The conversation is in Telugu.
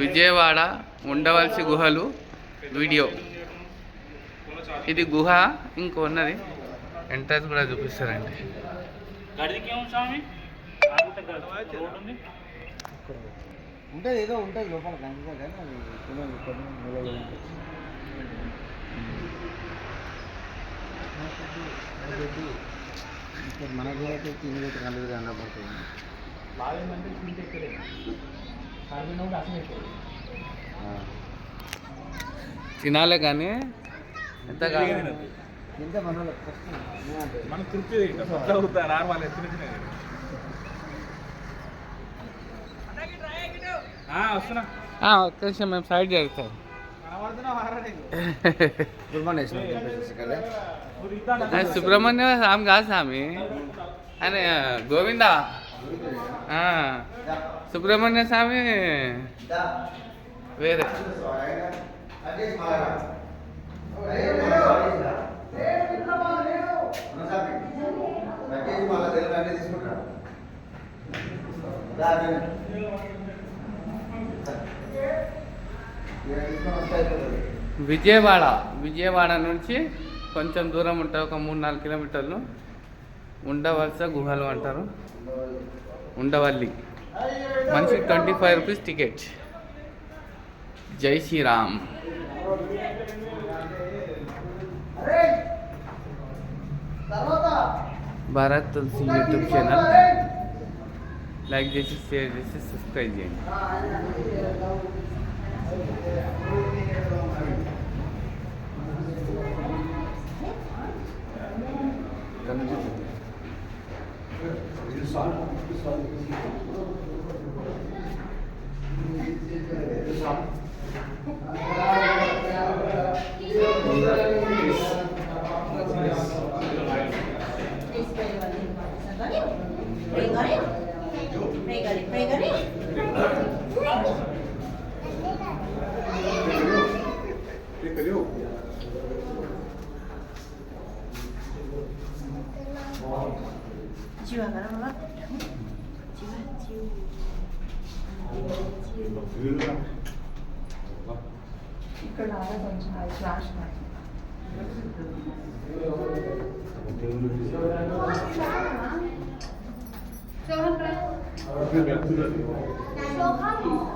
విజయవాడ ఉండవలసి గుహలు వీడియో. ఇది గుహ ఇంకో ఉన్నది. ఎంట్రన్స్ కూడా చూపిస్తారండి. ఉంటుంది ఏదో ఉంటుంది లోపల కానీ అది కొన్ని కొన్ని నిలబడి ఉంటుంది. ఇక్కడ మన గురైతే తిని కళ్ళు కనబడుతుంది బాగుందంటే తింటే ఇక్కడే కడిగినప్పుడు అసలు ఎక్కువ తినాలే కానీ ఎంత మన తృప్తి వస్తున్నా. ఆ, ఒక్క నిమిషం మేము సైడ్ జరుగుతాం సుబ్రహ్మణ్య స్వామి కాదు స్వామి. ఆయన గోవింద? ఆ, సుబ్రహ్మణ్య స్వామి వేరే. విజయవాడ విజయవాడ నుంచి కొంచెం దూరం ఉంటుంది ఒక మూడు నాలుగు కిలోమీటర్లు. ఉండవలస గుహలు అంటారు. ఉండవల్లి. మనిషికి ట్వంటీ ఫైవ్ రూపీస్ టికెట్. జై Shriram. Bharat Tulasi YouTube channel. Like చేసి షేర్ చేసి సబ్స్క్రైబ్ చేయండి. Pray, pray, pray, pray, pray, pray, pray, pray, chưa cái đó nó chưa chưa İlkolada konuşmayı çalışmak. Sokan mı? Sokan mı?